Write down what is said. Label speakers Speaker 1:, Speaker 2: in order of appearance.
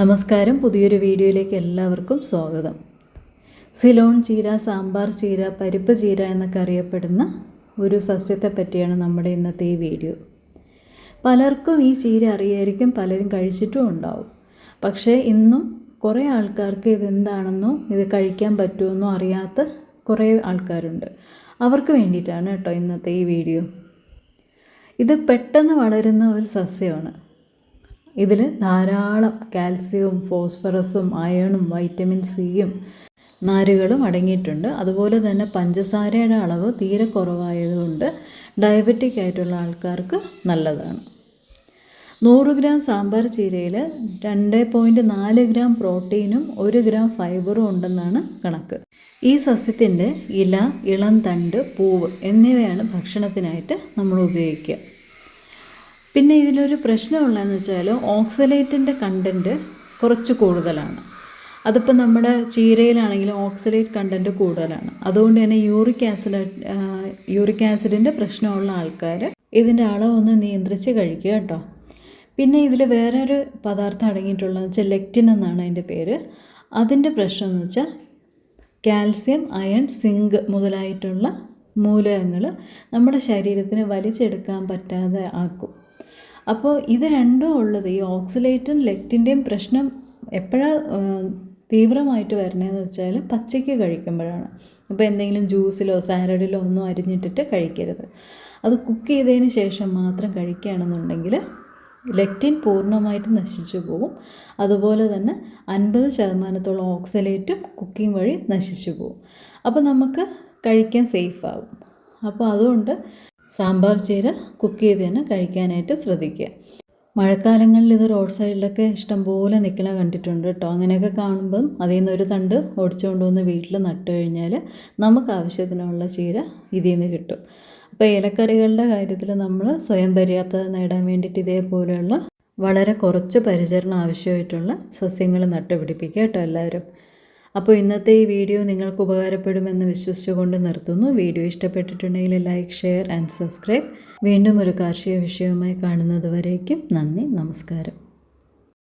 Speaker 1: നമസ്കാരം. പുതിയൊരു വീഡിയോയിലേക്ക് എല്ലാവർക്കും സ്വാഗതം. സിലോൺ ചീര സാമ്പാർ ചീര പരിപ്പ് ചീര എന്നൊക്കെ അറിയപ്പെടുന്ന ഒരു സസ്യത്തെ പറ്റിയാണ് നമ്മുടെ ഇന്നത്തെ ഈ വീഡിയോ. പലർക്കും ഈ ചീര അറിയായിരിക്കും പലരും കഴിച്ചിട്ടും ഉണ്ടാവും. പക്ഷേ ഇന്നും കുറേ ആൾക്കാർക്ക് ഇതെന്താണെന്നോ ഇത് കഴിക്കാൻ പറ്റുമെന്നോ അറിയാത്ത കുറേ ആൾക്കാരുണ്ട്. അവർക്ക് വേണ്ടിയിട്ടാണ് കേട്ടോ ഇന്നത്തെ ഈ വീഡിയോ. ഇത് പെട്ടെന്ന് വളരുന്ന ഒരു സസ്യമാണ്. ഇതിൽ ധാരാളം കാൽസ്യവും ഫോസ്ഫറസും അയണും വൈറ്റമിൻ സിയും നാരുകളും അടങ്ങിയിട്ടുണ്ട്. അതുപോലെ തന്നെ പഞ്ചസാരയുടെ അളവ് തീരെ കുറവായതുകൊണ്ട് ഡയബറ്റിക് ആയിട്ടുള്ള ആൾക്കാർക്ക് നല്ലതാണ്. നൂറ് ഗ്രാം സാമ്പാർ ചീരയിൽ രണ്ട് പോയിന്റ് നാല് ഗ്രാം പ്രോട്ടീനും ഒരു ഗ്രാം ഫൈബറും ഉണ്ടെന്നാണ് കണക്ക്. ഈ സസ്യത്തിന്റെ ഇല ഇളം തണ്ട് പൂവ് എന്നിവയാണ് ഭക്ഷണത്തിനായിട്ട് നമ്മൾ ഉപയോഗിക്കുക. പിന്നെ ഇതിലൊരു പ്രശ്നമുള്ളതെന്ന് വെച്ചാൽ ഓക്സലേറ്റിന്റെ കണ്ടന്റ് കുറച്ച് കൂടുതലാണ്. അതിപ്പോൾ നമ്മുടെ ചീരയിലാണെങ്കിലും ഓക്സലേറ്റ് കണ്ടന്റ് കൂടുതലാണ്. അതുകൊണ്ട് തന്നെ യൂറിക് ആസിഡ് യൂറിക് ആസിഡിന്റെ പ്രശ്നമുള്ള ആൾക്കാർ ഇതിന്റെ അളവൊന്ന് നിയന്ത്രിച്ച് കഴിക്കുക കേട്ടോ. പിന്നെ ഇതിൽ വേറൊരു പദാർത്ഥം അടങ്ങിയിട്ടുള്ളതെന്ന് വെച്ചാൽ ലെക്റ്റിൻ എന്നാണ് അതിന്റെ പേര്. അതിന്റെ പ്രശ്നം എന്ന് വെച്ചാൽ കാൽസ്യം അയൺ സിങ്ക് മുതലായിട്ടുള്ള മൂലകങ്ങൾ നമ്മുടെ ശരീരത്തിന് വലിച്ചെടുക്കാൻ പറ്റാതെ ആക്കും. അപ്പോൾ ഇത് രണ്ടും ഉള്ളത് ഈ ഓക്സിലേറ്റും ലെക്റ്റിന്റെയും പ്രശ്നം എപ്പോഴാണ് തീവ്രമായിട്ട് വരണതെന്ന് വെച്ചാൽ പച്ചയ്ക്ക് കഴിക്കുമ്പോഴാണ്. അപ്പോൾ എന്തെങ്കിലും ജ്യൂസിലോ സാലഡിലോ ഒന്നും അരിഞ്ഞിട്ടിട്ട് കഴിക്കരുത്. അത് കുക്ക് ചെയ്തതിന് ശേഷം മാത്രം കഴിക്കുകയാണെന്നുണ്ടെങ്കിൽ ലെക്റ്റിൻ പൂർണമായിട്ട് നശിച്ചു പോകും അതുപോലെ തന്നെ അൻപത് ശതമാനത്തോളം ഓക്സലേറ്റും കുക്കിംഗ് വഴി നശിച്ചു പോകും അപ്പോൾ നമുക്ക് കഴിക്കാൻ സേഫ് ആകും അപ്പോൾ അതുകൊണ്ട് സാമ്പാർ ചീര കുക്ക് ചെയ്ത് തന്നെ കഴിക്കാനായിട്ട് ശ്രദ്ധിക്കുക. മഴക്കാലങ്ങളിൽ ഇത് റോഡ് സൈഡിലൊക്കെ ഇഷ്ടംപോലെ നിൽക്കണ കണ്ടിട്ടുണ്ട് കേട്ടോ അങ്ങനെയൊക്കെ കാണുമ്പം അതിൽ ഒരു തണ്ട് ഓടിച്ചുകൊണ്ട് വന്ന് വീട്ടിൽ നട്ട് കഴിഞ്ഞാൽ നമുക്ക് ആവശ്യത്തിനുള്ള ചീര ഇതിൽ നിന്ന് കിട്ടും. അപ്പോൾ ഇലക്കറികളുടെ കാര്യത്തിൽ നമ്മൾ സ്വയം പര്യാപ്തത നേടാൻ വേണ്ടിയിട്ട് ഇതേപോലെയുള്ള വളരെ കുറച്ച് പരിചരണം ആവശ്യമായിട്ടുള്ള സസ്യങ്ങൾ നട്ടുപിടിപ്പിക്കുക കേട്ടോ എല്ലാവരും. അപ്പോൾ ഇന്നത്തെ ഈ വീഡിയോ നിങ്ങൾക്ക് ഉപകാരപ്പെടുമെന്ന് വിശ്വസിച്ചുകൊണ്ട് നിർത്തുന്നു. വീഡിയോ ഇഷ്ടപ്പെട്ടിട്ടുണ്ടെങ്കിൽ ലൈക്ക് ഷെയർ ആൻഡ് സബ്സ്ക്രൈബ്. വീണ്ടും ഒരു കാർഷിക വിഷയവുമായി കാണുന്നത് വരേക്കും നന്ദി നമസ്കാരം.